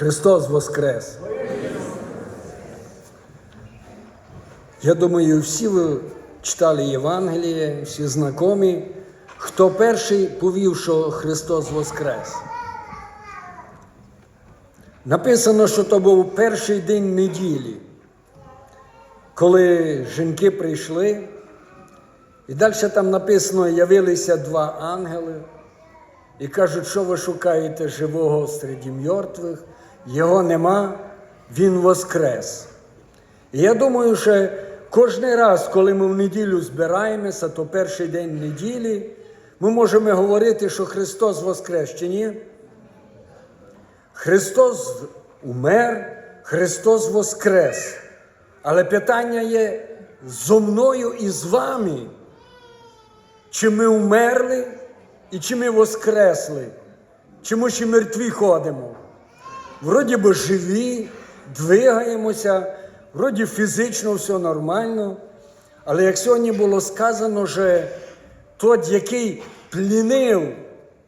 Христос Воскрес! Я думаю, всі ви читали Євангеліє, всі знайомі. Хто перший повів, що Христос Воскрес? Написано, що то був перший день неділі, коли жінки прийшли, і далі там написано, явилися два ангели і кажуть, що ви шукаєте живого серед мертвих, його нема, він воскрес. І я думаю, що кожен раз, коли ми в неділю збираємося, то перший день неділі, ми можемо говорити, що Христос воскрес чи ні? Христос умер, Христос воскрес. Але питання є зо мною і з вами. Чи ми умерли і чи ми воскресли? Чи ми ще мертві ходимо? Вроді би живі, двигаємося, вроді фізично все нормально. Але як сьогодні було сказано, що той, який плінив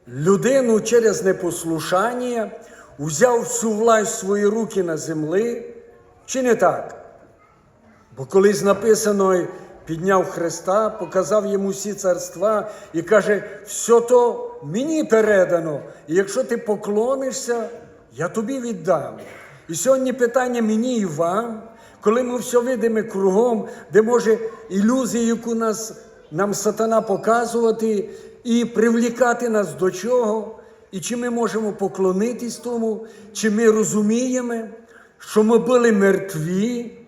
людину через непослушання, взяв всю власть в свої руки на землі, чи не так? Бо колись написано, підняв Христа, показав йому всі царства і каже, все то мені передано. І якщо ти поклонишся, я тобі віддам. І сьогодні питання мені і вам, коли ми все видимо кругом, де може ілюзія, яку нас, нам сатана показувати і привлікати нас до чого, і чи ми можемо поклонитись тому, чи ми розуміємо, що ми були мертві.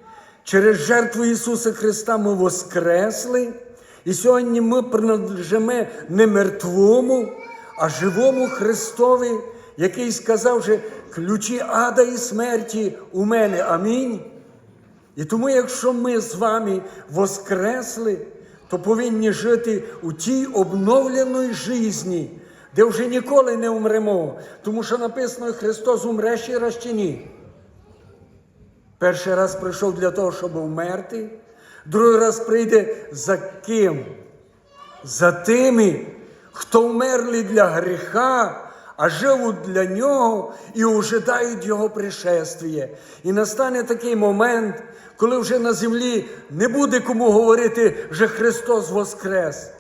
Через жертву Ісуса Христа ми воскресли, і сьогодні ми принадлежимо не мертвому, а живому Христові, який сказав, що ключі ада і смерті у мене. Амінь. І тому, якщо ми з вами воскресли, то повинні жити у тій обновленій житті, де вже ніколи не умремо. Тому що написано, Христос умре ще раз чи ні. Перший раз прийшов для того, щоб вмерти, другий раз прийде за ким? За тими, хто вмерли для гріха, а живуть для нього і ожидають Його пришествия. І настане такий момент, коли вже на землі не буде кому говорити, що Христос Воскрес.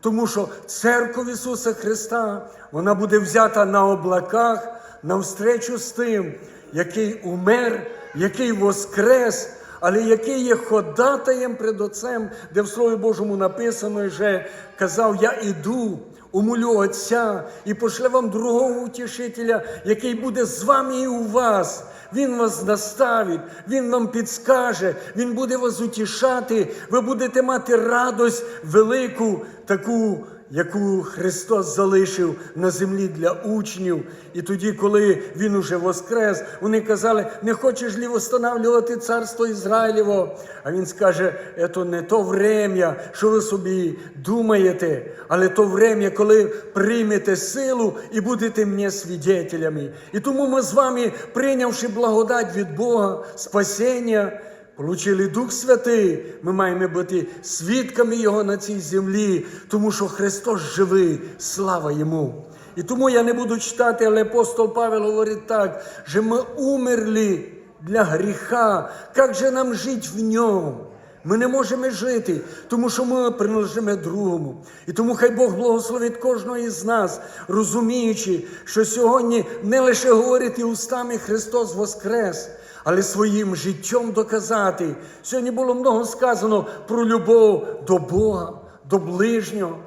Тому що церква Ісуса Христа, вона буде взята на облаках навстречу з тим, який умер, який воскрес, але який є ходатаєм пред Отцем, де в Слові Божому написано, що казав: Я іду, умолю Отця і пошле вам другого утішителя, який буде з вами і у вас. Він вас наставить, Він вам підскаже, Він буде вас утішати, ви будете мати радость велику, таку, яку Христос залишив на землі для учнів. І тоді, коли Він уже воскрес, вони казали, не хочеш лі встановлювати царство Ізраїлєво? А Він скаже, це не то врем'я, що ви собі думаєте, але то врем'я, коли приймете силу і будете мені свідетелями. І тому ми з вами, прийнявши благодать від Бога, спасіння, Получили Дух Святий, ми маємо бути свідками Його на цій землі, тому що Христос живий, слава Йому. І тому я не буду читати, але апостол Павел говорить так, що ми умерли для гріха. Як же нам жити в ньому? Ми не можемо жити, тому що ми приналежимо другому. І тому хай Бог благословить кожного із нас, розуміючи, що сьогодні не лише говорити устами Христос Воскрес, але своїм життям доказати. Сьогодні було много сказано про любов до Бога, до ближнього.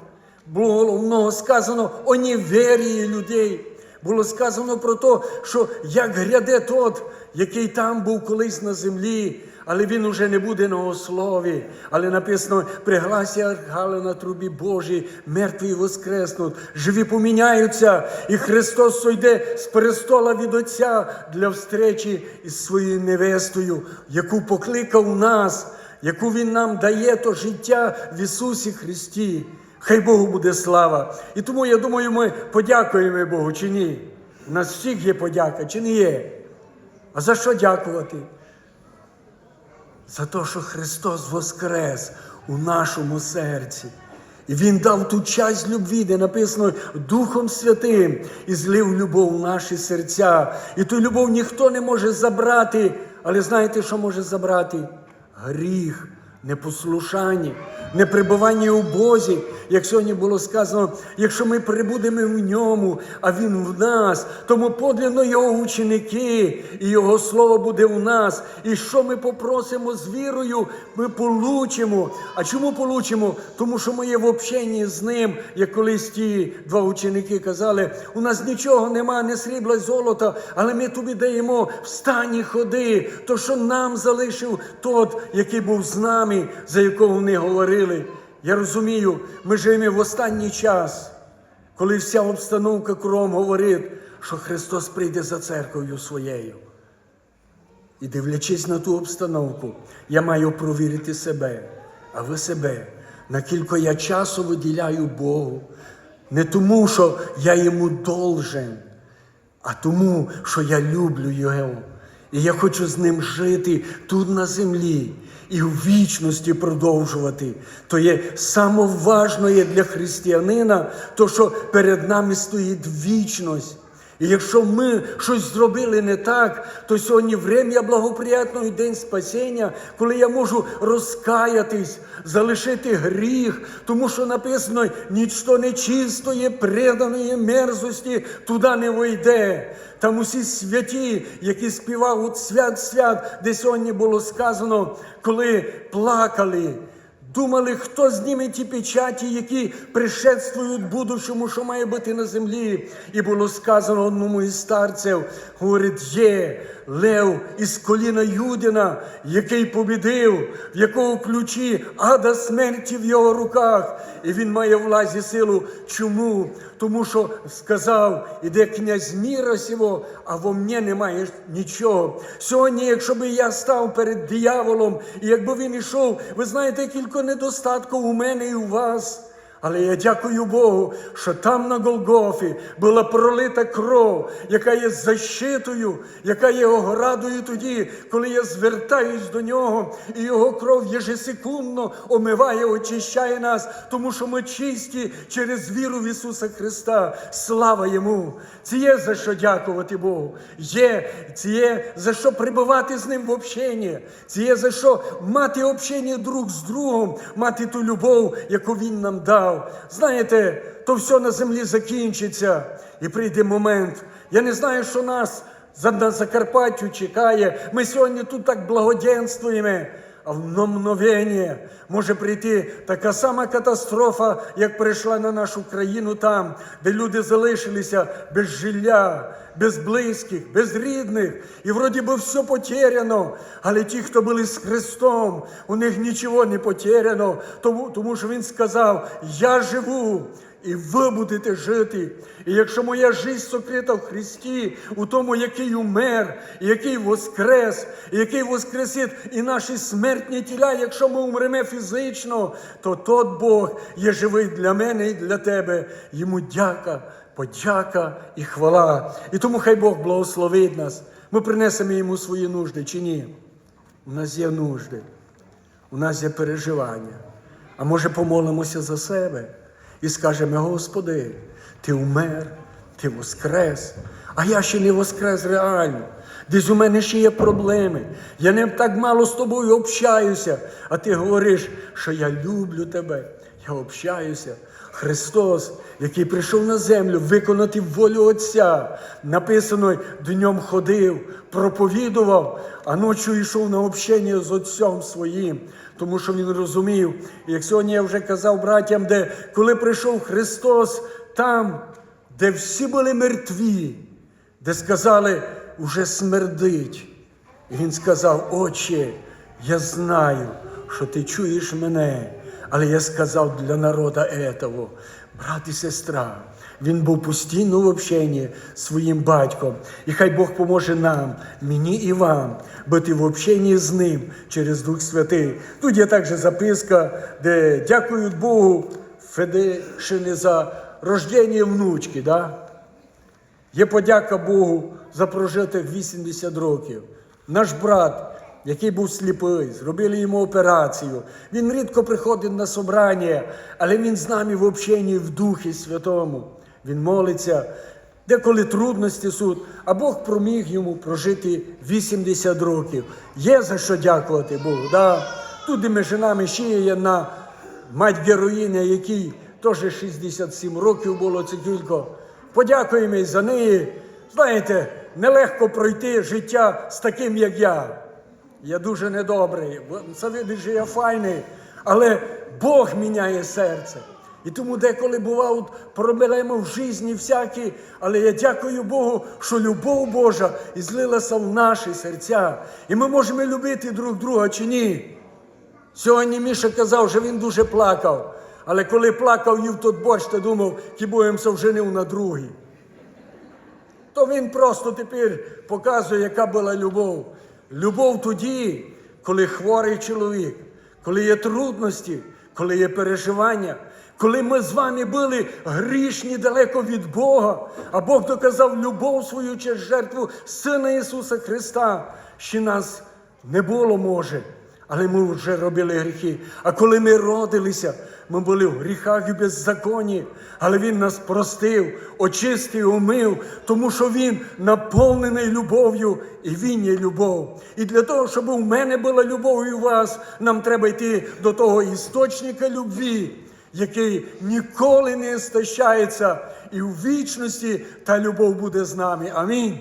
Було много сказано о неверії людей. Було сказано про те, що як гряде тот, який там був колись на землі, але він уже не буде на ослові. Але написано, пригласі архали на трубі Божій, мертві воскреснуть, живі поміняються, і Христос сойде з престола від Отця для встречі із своєю невестою, яку покликав нас, яку Він нам дає то життя в Ісусі Христі. Хай Богу буде слава. І тому я думаю, ми подякуємо Богу чи ні. У нас всіх є подяка, чи не є? А за що дякувати? За те, що Христос воскрес у нашому серці. І Він дав ту часть любві, де написано Духом Святим і злив любов в наші серця. І ту любов ніхто не може забрати. Але знаєте, що може забрати? Гріх, непослушання, неприбування у Бозі, як сьогодні було сказано, якщо ми прибудемо в ньому, а Він в нас, тому подлинно Його ученики, і Його Слово буде в нас. І що ми попросимо з вірою, ми получимо. А чому получимо? Тому що ми є в общенні з ним, як колись ті два ученики казали, у нас нічого нема, не срібла, й золота, але ми тобі даємо встань і ходи, то що нам залишив тот, який був з нами, за якого вони говорили. Я розумію, ми живемо в останній час, коли вся обстановка кром говорить, що Христос прийде за церков'ю своєю. І дивлячись на ту обстановку, я маю провірити себе, а ви себе, наскільки я часу виділяю Богу, не тому, що я йому должен, а тому, що я люблю Його. І я хочу з ним жити тут на землі і в вічності продовжувати. То є самоважне для християнина, то що перед нами стоїть вічність. І якщо ми щось зробили не так, то сьогодні врем'я благоприятного день спасіння, коли я можу розкаятись, залишити гріх, тому що написано, нічто нечистої, преданої мерзості туди не войде. Там усі святі, які співають свят свят, де сьогодні було сказано, коли плакали. Думали, хто зніме ті печаті, які пришествують будущому, що має бути на землі. І було сказано одному із старців, говорить, є лев із коліна Юдина, який побідив, в якого ключі ада смерті в його руках. І він має влазі силу. Чому? Тому що сказав, іде князь міра сього, а во мені немає нічого. Сьогодні, якщо би я став перед дияволом, і якби він ішов, ви знаєте, кілька недостатків у мене і у вас. Але я дякую Богу, що там на Голгофі була пролита кров, яка є защитою, яка є оградою тоді, коли я звертаюсь до нього, і його кров єжесекундно омиває, очищає нас, тому що ми чисті через віру в Ісуса Христа. Слава Йому! Це є за що дякувати Богу. Є, це є за що прибувати з ним в общенні. Це є за що мати общення друг з другом, мати ту любов, яку Він нам дав. Знаєте, то все на землі закінчиться, і прийде момент. Я не знаю, що нас за- Закарпаттю чекає. Ми сьогодні тут так благоденствуємо. А в мгновення може прийти така сама катастрофа, як прийшла на нашу країну там, де люди залишилися без жилля, без близьких, без рідних. І вроді би все потеряно. Але ті, хто були з Христом, у них нічого не потеряно, тому, тому що Він сказав: Я живу. І ви будете жити. І якщо моя життя сокрита в Христі, у тому, який умер, який воскрес, який воскресить і наші смертні тіла, якщо ми умремо фізично, то тот Бог є живий для мене і для тебе. Йому дяка, подяка і хвала. І тому хай Бог благословить нас. Ми принесемо йому свої нужди чи ні? У нас є нужди, у нас є переживання. А може помолимося за себе і скажемо, Господи, Ти умер, Ти воскрес, а я ще не воскрес реально. Десь у мене ще є проблеми. Я не так мало з тобою общаюся, а ти говориш, що я люблю тебе, я общаюся. Христос, який прийшов на землю виконати волю Отця, написано, днем ходив, проповідував, а ночі йшов на общення з Отцем своїм, тому що він розумів, і як сьогодні я вже казав братям, де коли прийшов Христос, там, де всі були мертві, де сказали, уже смердить. І він сказав, Отче, я знаю, що ти чуєш мене, але я сказав для народа этого, брат і сестра. Він був постійно в общенні з своїм батьком. І хай Бог поможе нам, мені і вам, бути в общенні з ним через Дух Святий. Тут є також записка, де дякують Богу Федишини за рождення внучки. Да? Є подяка Богу за прожитих 80 років. Наш брат який був сліпий, зробили йому операцію. Він рідко приходить на собрання, але він з нами в общенні в Духі Святому. Він молиться, деколи трудності суд, а Бог проміг йому прожити 80 років. Є за що дякувати Богу. Да? Тут де між нами ще є на мать героїня, якій теж 67 років було це тільки. Подякуємо і за неї. Знаєте, нелегко пройти життя з таким, як я. Я дуже недобрий. Це видиш, що я файний, але Бог міняє серце. І тому деколи бувають проблеми в житті всякі, але я дякую Богу, що любов Божа злилася в наші серця. І ми можемо любити друг друга чи ні. Сьогодні Міша казав, що він дуже плакав. Але коли плакав, їв тот борщ, то думав, кібоємося вженив на другий. То він просто тепер показує, яка була любов. Любов тоді, коли хворий чоловік, коли є трудності, коли є переживання, коли ми з вами були грішні далеко від Бога, а Бог доказав любов свою через жертву Сина Ісуса Христа, що нас не було може. Але ми вже робили гріхи. А коли ми родилися, ми були в гріхах і беззаконні, але Він нас простив, очистив, умив, тому що Він наповнений любов'ю, і Він є любов. І для того, щоб у мене була любов і у вас, нам треба йти до того істочника любві, який ніколи не стащається, і в вічності та любов буде з нами. Амінь.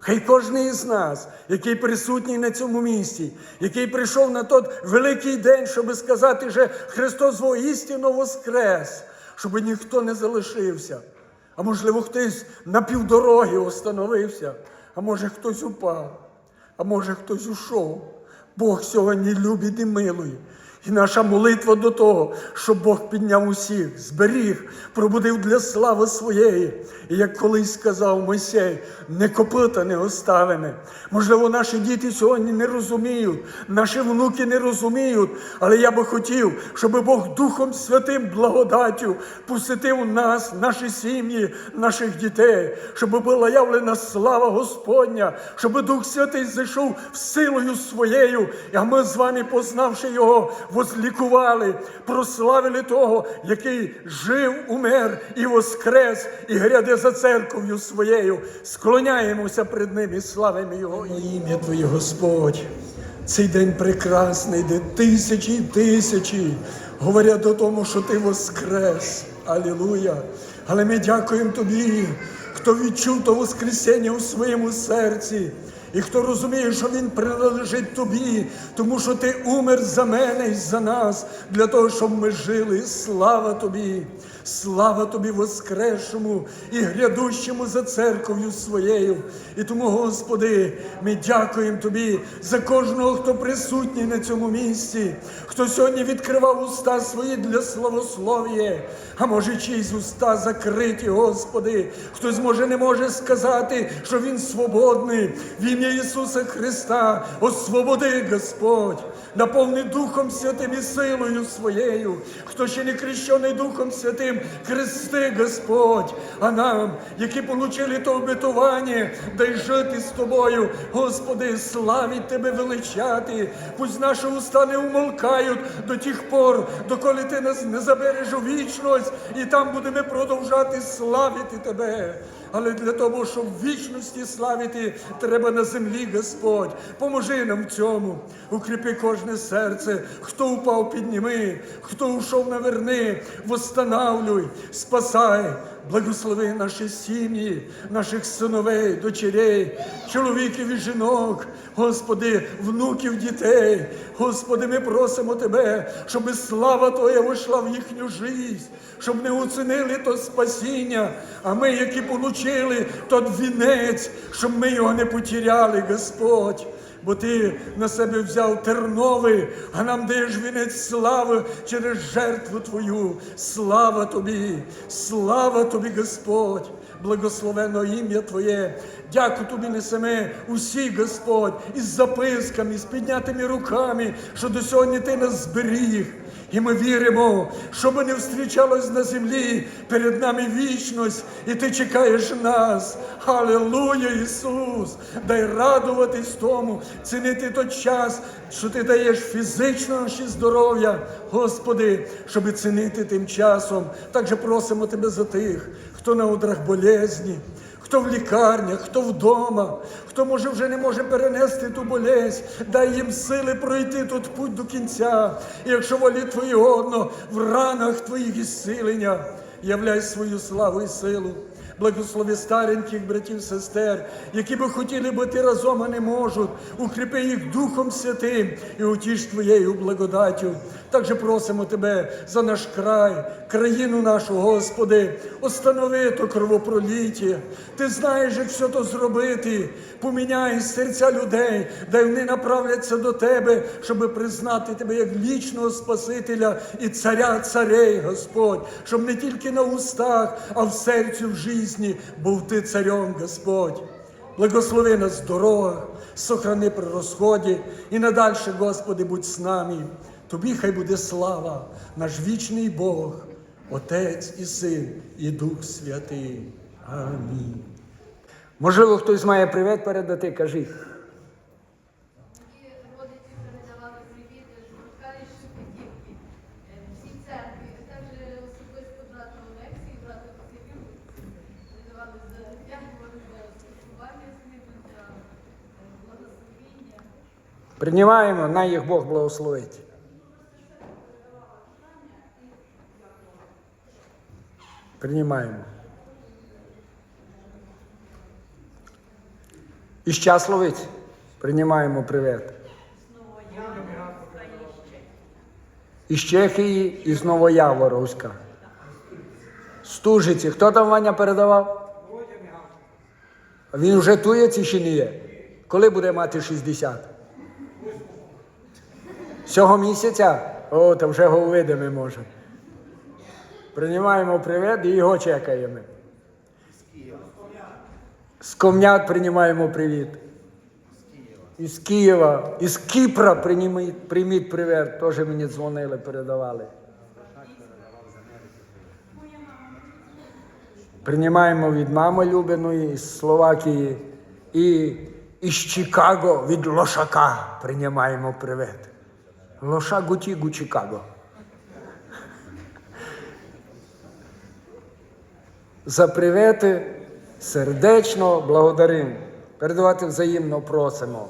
Хай кожен із нас, який присутній на цьому місці, який прийшов на той великий день, щоб сказати, що Христос воістину воскрес, щоб ніхто не залишився. А можливо, хтось на півдороги остановився, а може хтось упав, а може хтось ушов. Бог сьогодні любить і милує. І наша молитва до того, щоб Бог підняв усіх, зберіг, пробудив для слави своєї. І як колись сказав Мойсей, не копита не оставене. Можливо, наші діти сьогодні не розуміють, наші внуки не розуміють, але я би хотів, щоб Бог Духом Святим благодаттю посетив нас, наші сім'ї, наших дітей, щоб була явлена слава Господня, щоб Дух Святий зайшов силою своєю, а ми з вами, познавши Його, возлікували, прославили того, який жив, умер і воскрес, і гряде за церков'ю своєю. Склоняємося перед ним і славимо Його ім'я Твоє, Господь. Цей день прекрасний, де тисячі і тисячі говорять о тому, що ти воскрес. Алілуя. Але ми дякуємо тобі, хто відчув то Воскресіння у своєму серці. І хто розуміє, що Він приналежить тобі, тому що ти умер за мене і за нас, для того, щоб ми жили. Слава тобі, слава тобі Воскресшому і грядущому за церков'ю своєю. І тому, Господи, ми дякуємо Тобі за кожного, хто присутній на цьому місці, хто сьогодні відкривав уста свої для славослов'я, а може чиїсь уста закриті, Господи, хтось може не може сказати, що Він свободний. В ім'я Ісуса Христа, освободи, Господь, наповни Духом Святим і силою своєю. Хто ще не крещений Духом Святим, крести, Господь, а нам, які получили то обетування, дай жити з тобою, Господи, славить Тебе величати. Пусть наші уста не умолкають до тих пор, доколи Ти нас не забереш у вічність, і там будемо продовжати славити Тебе. Але для того, щоб вічності славити, треба на землі, Господь. Поможи нам в цьому. Укріпи кожне серце. Хто упав, підніми, хто ушов, наверни, восстанавлюй, спасай. Благослови наші сім'ї, наших синовей, дочерей, чоловіків і жінок, Господи, внуків, дітей. Господи, ми просимо Тебе, щоб слава Твоя вийшла в їхню життя, щоб не оцінили то спасіння, а ми, які получили тот вінець, щоб ми його не потеряли, Господь. Бо ти на себе взяв тернови, а нам даєш вінець слави через жертву Твою. Слава тобі, слава тобі, Господь. благословено ім'я Твоє. Дякую тобі несеме усі, Господь, із записками, з піднятими руками, що до сьогодні ти нас зберіг. І ми віримо, що би не встрічалось на землі, перед нами вічність, і ти чекаєш нас. Аллилуйя, Ісус! Дай радуватись тому, цінити той час, що ти даєш фізично наші здоров'я, Господи, щоб цінити тим часом. Також просимо Тебе за тих, хто на одрах болезні, хто в лікарнях, хто вдома, хто може вже не може перенести ту болезнь, дай їм сили пройти тут путь до кінця. І якщо волі Твої годно, в ранах Твоїх ісцілення, являй свою славу і силу. Благослови стареньких братів, сестер, які би хотіли бути разом, а не можуть. Укріпи їх Духом Святим і утіш Твоєю благодаттю. Також просимо Тебе за наш край, країну нашу, Господи, останови то кровопроліття. Ти знаєш, як все то зробити. Поміняй серця людей, дай вони направляться до Тебе, щоб признати Тебе як вічного Спасителя і царя царей, Господь, щоб не тільки на устах, а в серці в житті був Ти царем, Господь. Благослови нас в дорогах, сохрани при розході і надальше, Господи, будь з нами. Тобі хай буде слава, наш вічний Бог, Отець і Син, і Дух Святий. Амінь. Можливо, хтось має привіт передати, кажіть. Мені родичі передавали привіт з Шуркарі Шепетівки. Всі церкві, а також особисто брата Олексій, брата Василю передавали за дякували за спілкування з ними, за е, благословіння. Приймаємо, най їх Бог благословить. Приймаємо. І щасливець. Приймаємо привіт. Із Чехії, із Новояворовська. Стужиці. Хто там Ваня передавав? Він вже тується чи не є? Коли буде мати 60? Цього місяця? О, то вже його увидимо може. Приймаємо привіт і його чекаємо. З Комнят приймаємо привіт. Із Києва, із Кіпра прийміть, прийміть привіт. Теж мені дзвонили, передавали. Приймаємо від мами Любиної з Словакії і із Чикаго від Лошака приймаємо привіт. Лоша Гутігу Чикаго. За привіти сердечно благодарим. Передавати взаємно просимо.